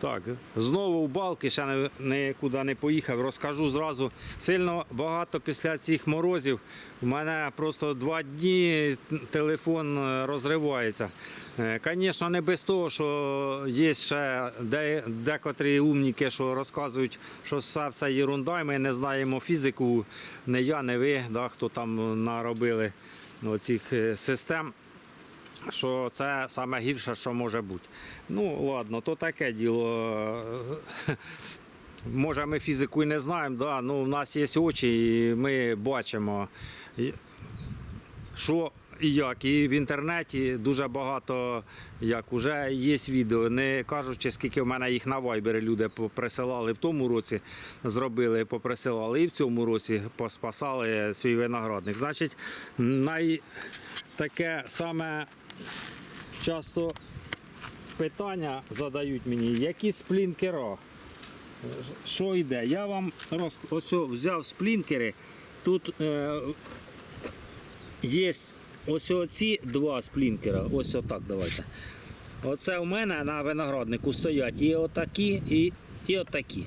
Так, знову в балки, ще нікуди не поїхав. Розкажу зразу. Сильно багато після цих морозів. У мене просто два дні телефон е, розривається. Звісно, не без того, що є ще де, декотрі умніки, що розказують, що все все і ми не знаємо фізику, не я, не ви, да, хто там наробили цих систем що це саме гірше, що може бути. Ну, ладно, то таке діло. Може, ми фізику і не знаємо, да, ну, у нас є очі, і ми бачимо, що як. І в інтернеті дуже багато, як вже є відео, не кажучи, скільки в мене їх на вайбері люди присилали в тому році, зробили, поприсилали і в цьому році поспасали свій виноградник. Значить, най... таке саме часто питання задають мені, які сплінкера? Що йде? Я вам роз... ось взяв сплінкери. Тут е... є ось оці два сплінкера. Ось отак давайте. Оце у мене на винограднику стоять і отакі, і, і отакі.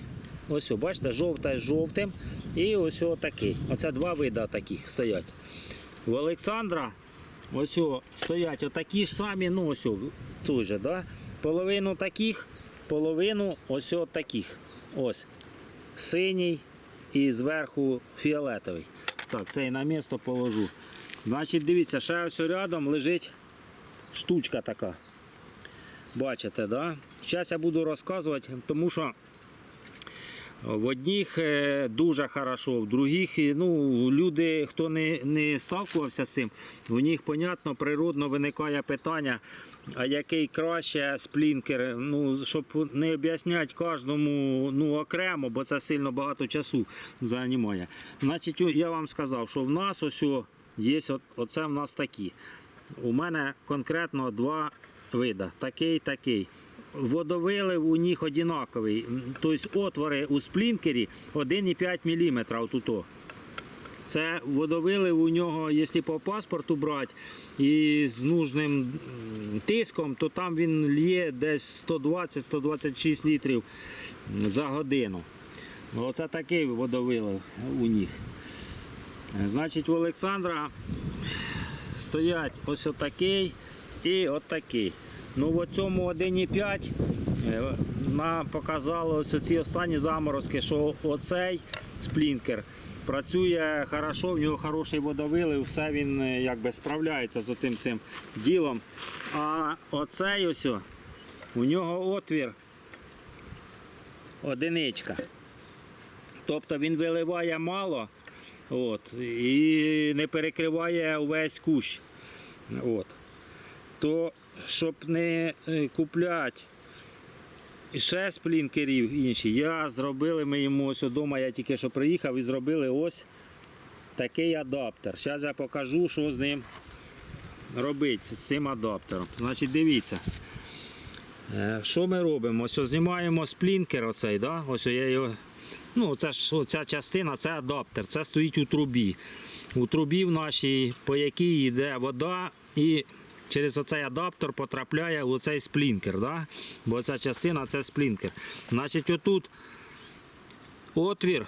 Ось, бачите, жовте з жовтим. І ось отакий. Оце два вида таких стоять. У Олександра ось стоять отакі ж самі, ну ось той же, да? половину таких, половину ось таких. Ось. Синій і зверху фіолетовий. Так, цей на місто положу. Значить, дивіться, ще ось рядом лежить штучка така. Бачите, да? Зараз я буду розказувати, тому що в одних е, дуже хорошо, в других, ну, люди, хто не, не сталкувався з цим, у них, понятно, природно виникає питання, а який краще сплінкер, ну, щоб не об'ясняти кожному ну, окремо, бо це сильно багато часу займає. Значить, я вам сказав, що в нас ось є, от, оце в нас такі. У мене конкретно два вида, такий, такий. Водовилив у них однаковий. Тобто отвори у сплінкері 1,5 мм. Отуто. Це водовилив у нього, якщо по паспорту брати і з нужним тиском, то там він лє десь 120-126 літрів за годину. Оце такий водовилив у них. Значить, у Олександра стоять ось отакий і отакий. Ну в цьому 1,5 е, нам показало ось ці останні заморозки, що оцей сплінкер працює хорошо, в нього хороший водовилив, все він е, якби справляється з цим цим ділом. А оцей ось, у нього отвір одиничка. Тобто він виливає мало от, і не перекриває увесь кущ. От. То щоб не е, купляти ще сплінкерів інші, я зробили ми йому ось вдома, я тільки що приїхав і зробили ось такий адаптер. Зараз я покажу, що з ним робити з цим адаптером. Значить, дивіться. Е, Що ми робимо? Ось знімаємо сплінкер оцей, да? ось я його. Ну, це ж ця частина, це адаптер, це стоїть у трубі. У трубі в нашій, по якій йде вода, і через оцей адаптер потрапляє у цей сплінкер. Да? Бо ця частина це сплінкер. Значить, отут отвір.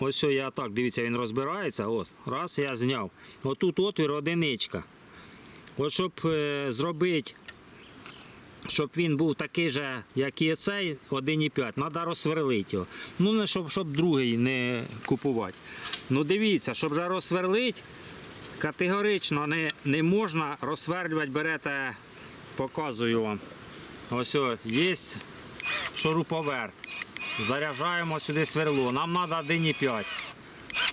Ось що я так, дивіться, він розбирається. От, раз я зняв. Отут отвір одиничка. От щоб е, зробити щоб він був такий же, як і цей 1,5, треба розсверлити його. Ну, не щоб, щоб другий не купувати. Ну дивіться, щоб вже розсверлити, категорично не, не можна розсверлювати, берете, показую вам. Ось о, є шуруповерт. Заряджаємо сюди сверло. Нам треба 1,5.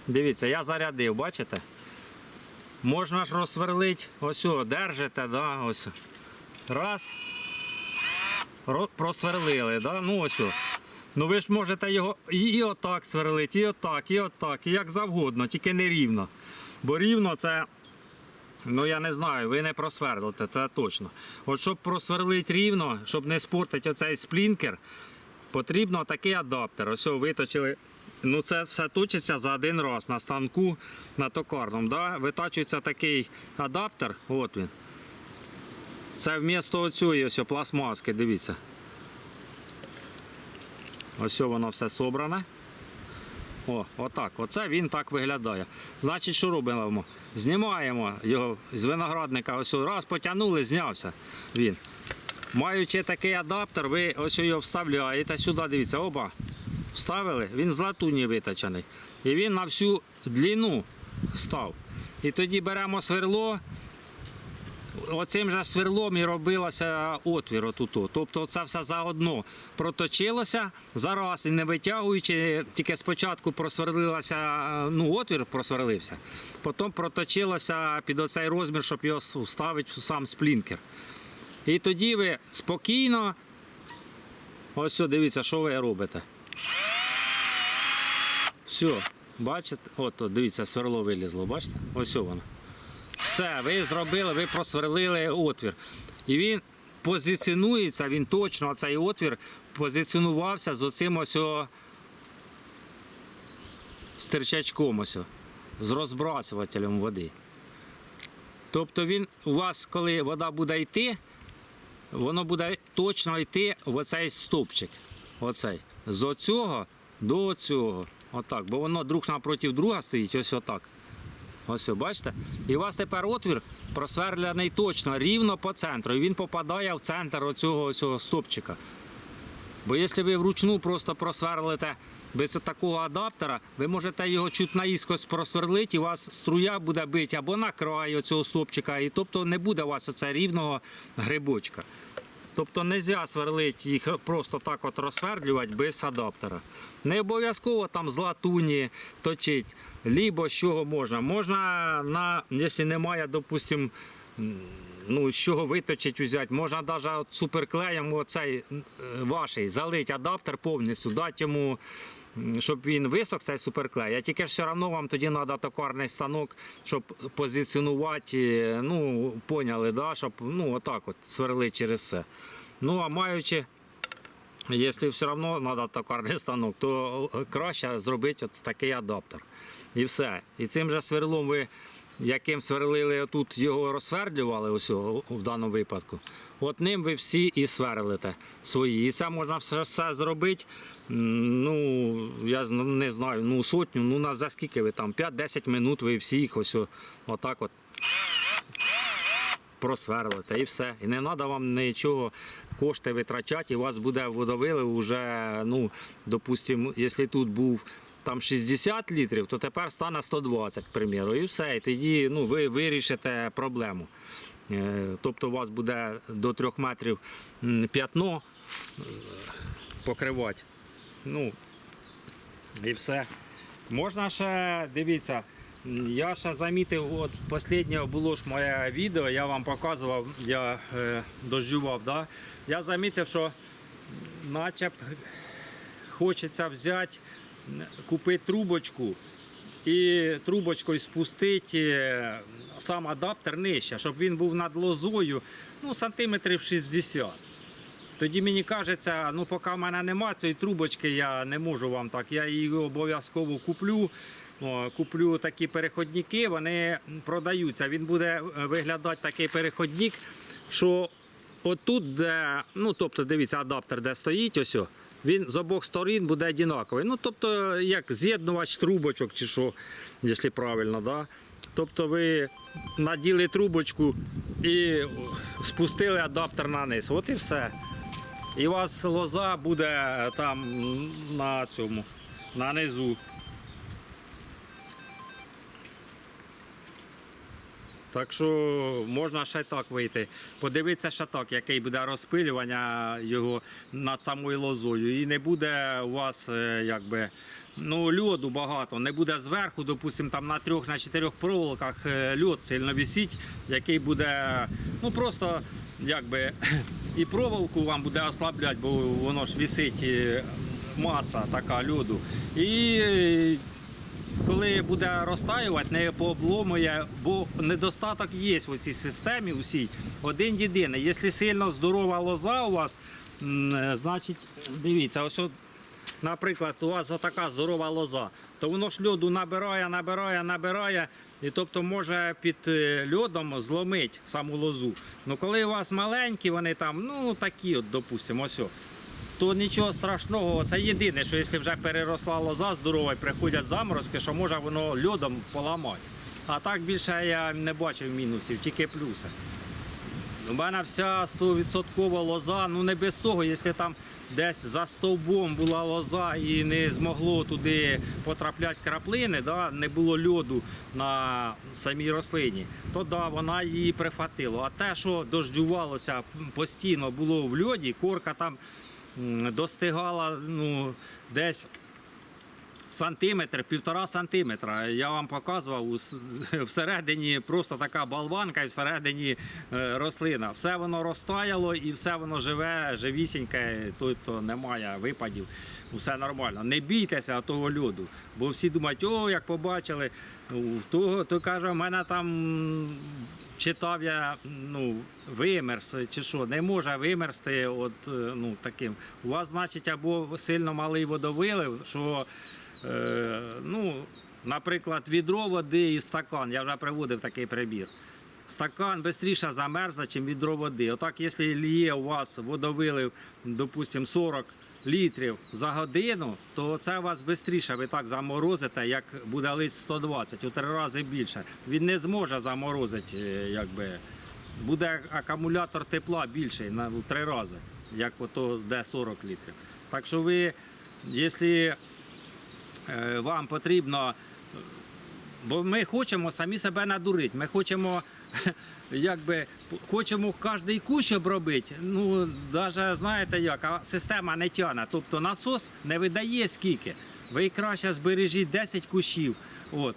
Дивіться, я зарядив, бачите? Можна ж розсверлити, ось о, держите, да, ось. Раз. Ро- просверлили, да? ну ось. Ну ви ж можете його і отак сверлити, і отак, і отак, і як завгодно, тільки не рівно. Бо рівно це, ну я не знаю, ви не просверлите, це точно. От щоб просверлити рівно, щоб не спортити оцей сплінкер, потрібно такий адаптер. Ось виточили. Ну це все точиться за один раз на станку на токарному. Да? Витачується такий адаптер, от він. Це вмісто оцієї ось пластмаски, дивіться. Ось воно все собране. О, отак. Оце він так виглядає. Значить, що робимо? Знімаємо його з виноградника. Ось раз потягнули, знявся він. Маючи такий адаптер, ви ось його вставляєте сюди, дивіться, оба. Вставили, він з латуні виточений. І він на всю длину став. І тоді беремо сверло, оцим же сверлом і робилося отвір отут. Тобто це все заодно проточилося зараз і не витягуючи, тільки спочатку просверлилося, ну, отвір просверлився, потім проточилося під оцей розмір, щоб його вставити в сам сплінкер. І тоді ви спокійно, ось сюди, дивіться, що ви робите. Все, бачите, от дивіться, сверло вилізло, бачите? Ось воно. Все, ви зробили, ви просверлили отвір. І він позиціонується, він точно, цей отвір позиціонувався з оцим ось стирчачком ось, з розбрасувателем води. Тобто він у вас, коли вода буде йти, воно буде точно йти в оцей стовпчик. Оцей. З оцього до цього. Отак. Бо воно друг напроти друга стоїть, ось отак. Ось, бачите? І у вас тепер отвір просверлений точно, рівно по центру. І він попадає в центр оцього, цього стопчика. Бо якщо ви вручну просто просверлите без такого адаптера, ви можете його чуть наїскось просверлити, і у вас струя буде бити або на край цього стопчика, і тобто не буде у вас оце рівного грибочка. Тобто не можна сверлити їх просто так от розсвердлювати без адаптера. Не обов'язково там з латуні точить, лібо з чого можна. Можна, на, якщо немає, допустимо, ну, з чого виточити, взяти, можна навіть суперклеєм оцей е, ваший залити адаптер повністю, дати йому, щоб він висох, цей суперклей. А тільки все одно вам тоді треба токарний станок, щоб позиціонувати, е, ну, поняли, да, щоб ну, отак от сверлити через це. Ну, а маючи Якщо все одно треба токарний станок, то е, краще зробити от такий адаптер. І все. І цим же сверлом ви, яким сверлили тут, його розсвердлювали ось в даному випадку. От ним ви всі і сверлите свої. І це можна все, все зробити. Ну, я не знаю, ну сотню, ну на за скільки ви там? 5-10 минут ви всіх ось отак от просверлите і все. І не треба вам нічого кошти витрачати, і у вас буде водовилив вже, ну, допустимо, якщо тут був там 60 літрів, то тепер стане 120, к примеру, і все. І тоді ну, ви вирішите проблему. Е, Тобто у вас буде до 3 метрів п'ятно е, покривати. Ну, і все. Можна ще, дивіться, я ще замітив, от останнє було ж моє відео, я вам показував, я е, дождював, да? я замітив, що начеб хочеться взяти, купити трубочку і трубочкою спустити е, сам адаптер нижче, щоб він був над лозою ну, сантиметрів 60. Тоді мені кажеться, ну поки в мене немає цієї трубочки, я не можу вам так. Я її обов'язково куплю. Куплю такі переходники, вони продаються. Він буде е, виглядати такий переходник, що отут, де, ну тобто, дивіться, адаптер, де стоїть, ось, він з обох сторін буде однаковий. Ну, тобто, як з'єднувач трубочок, чи що, якщо правильно, да? Тобто ви наділи трубочку і спустили адаптер на низ. От і все. І у вас лоза буде е, там на цьому, на низу. Так що можна ще так вийти. Подивитися ще так, який буде розпилювання його над самою лозою. І не буде у вас е, якби. Ну, льоду багато, не буде зверху, допустимо, там на трьох, на чотирьох проволоках е, льод сильно висить, який буде, ну просто якби і проволоку вам буде ослабляти, бо воно ж висить маса така льоду. І е, коли буде розтаювати, не пообломує, бо недостаток є в цій системі усій. Один єдиний. Якщо сильно здорова лоза у вас, е, значить, дивіться, ось наприклад, у вас така здорова лоза, то воно ж льоду набирає, набирає, набирає. І тобто може під е, льодом зломити саму лозу. Ну коли у вас маленькі, вони там, ну такі, от, допустимо, ось. то нічого страшного. Це єдине, що якщо вже переросла лоза здорова приходять заморозки, що може воно льодом поламати. А так більше я не бачив мінусів, тільки плюси. У мене вся 100% лоза, ну не без того, якщо там десь за стовбом була лоза і не змогло туди потрапляти краплини, да, не було льоду на самій рослині, то да, вона її прихватила. А те, що дождювалося постійно було в льоді, корка там достигала ну, десь сантиметр, півтора сантиметра. Я вам показував всередині просто така болванка і всередині е, рослина. Все воно розтаяло і все воно живе, живісіньке, тобто немає випадів. Усе нормально. Не бійтеся того льоду. Бо всі думають, о, як побачили, то, то каже, в мене там читав я ну, вимерз чи що, не може вимерзти от, е, ну, таким. У вас, значить, або сильно малий водовилив, що ну, наприклад, відро води і стакан. Я вже приводив такий прибір. Стакан швидше замерзне, ніж відро води. Отак, якщо є у вас водовилив, допустимо, 40 літрів за годину, то це у вас швидше ви так заморозите, як буде лить 120, у три рази більше. Він не зможе заморозити, е, якби. Буде акумулятор тепла більший на три рази, як ото де 40 літрів. Так що ви, якщо е, вам потрібно, бо ми хочемо самі себе надурити. Ми хочемо, якби, хочемо кожний кущ обробити. Ну, навіть знаєте як, а система не тягне. Тобто насос не видає скільки. Ви краще збережіть 10 кущів. От.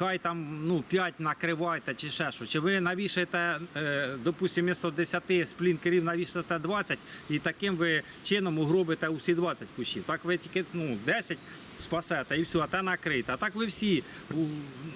Хай там ну, 5 накривайте чи ще що. Чи ви навішаєте, е, допустимо, місто 10 сплінкерів навішаєте 20 і таким ви чином угробите усі 20 кущів. Так ви тільки ну, 10 спасете і все, а те накрите. А так ви всі,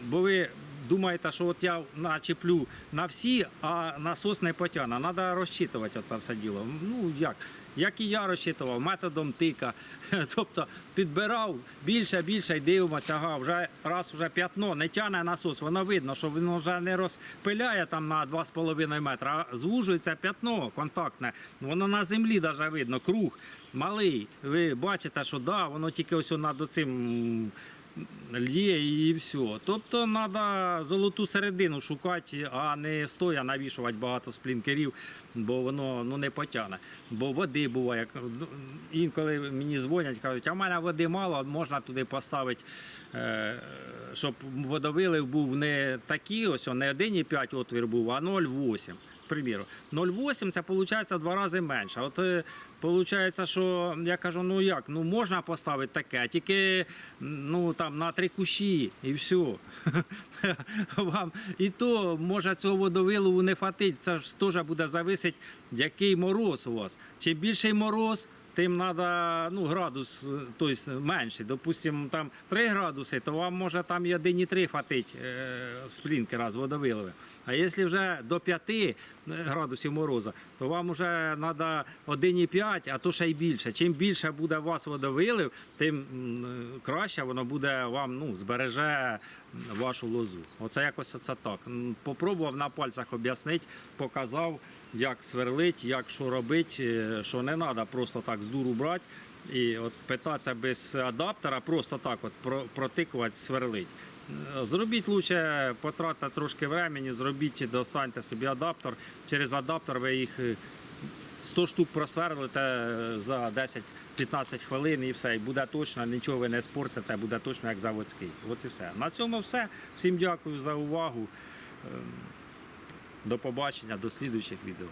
бо ви думаєте, що от я начеплю на всі, а насос не потягне. Треба розчитувати це все діло. Ну як? Як і я розчитував, методом тика. Тобто підбирав більше, більше і дивимося, ага, вже раз вже п'ятно не тягне насос, воно видно, що воно вже не розпиляє там на 2,5 метра, а звужується п'ятно контактне. Воно на землі навіть видно, круг малий. Ви бачите, що да, воно тільки ось над оцим лє і все. Тобто треба золоту середину шукати, а не стоя навішувати багато сплінкерів, бо воно ну, не потягне. Бо води буває. ну, Інколи мені дзвонять, кажуть, а в мене води мало, можна туди поставити, е, щоб водовилив був не такий, ось не 1,5 отвір був, а 0,8. Приміру, 0,8 це виходить в два рази менше. От е, виходить, що я кажу, ну як, ну можна поставити таке, тільки ну там на три кущі і все. Вам і то може цього водовилову не хватить. Це ж теж буде зависить, який мороз у вас. Чим більший мороз. Тим треба ну, градус е, тобто, менший. Допустимо, там 3 градуси, то вам може там і 1,3 хватить е, сплінкера з водовиловим. А якщо вже до 5 градусів мороза, то вам вже треба 1,5, а то ще й більше. Чим більше буде у вас водовилив, тим краще воно буде вам ну, збереже вашу лозу. Оце якось оце так. Попробував на пальцях об'яснити, показав, як сверлить, як що робити, що не треба просто так з дуру брати. І от питатися без адаптера, просто так от протикувати, сверлить. Е, Зробіть лучше, потратьте трошки времени, зробіть, достаньте собі адаптер. Через адаптер ви їх е, 100 штук просверлите е, за 10-15 хвилин і все. І буде точно, нічого ви не спортите, буде точно як заводський. От і все. На цьому все. Всім дякую за увагу. До побачення, до слідуючих відео.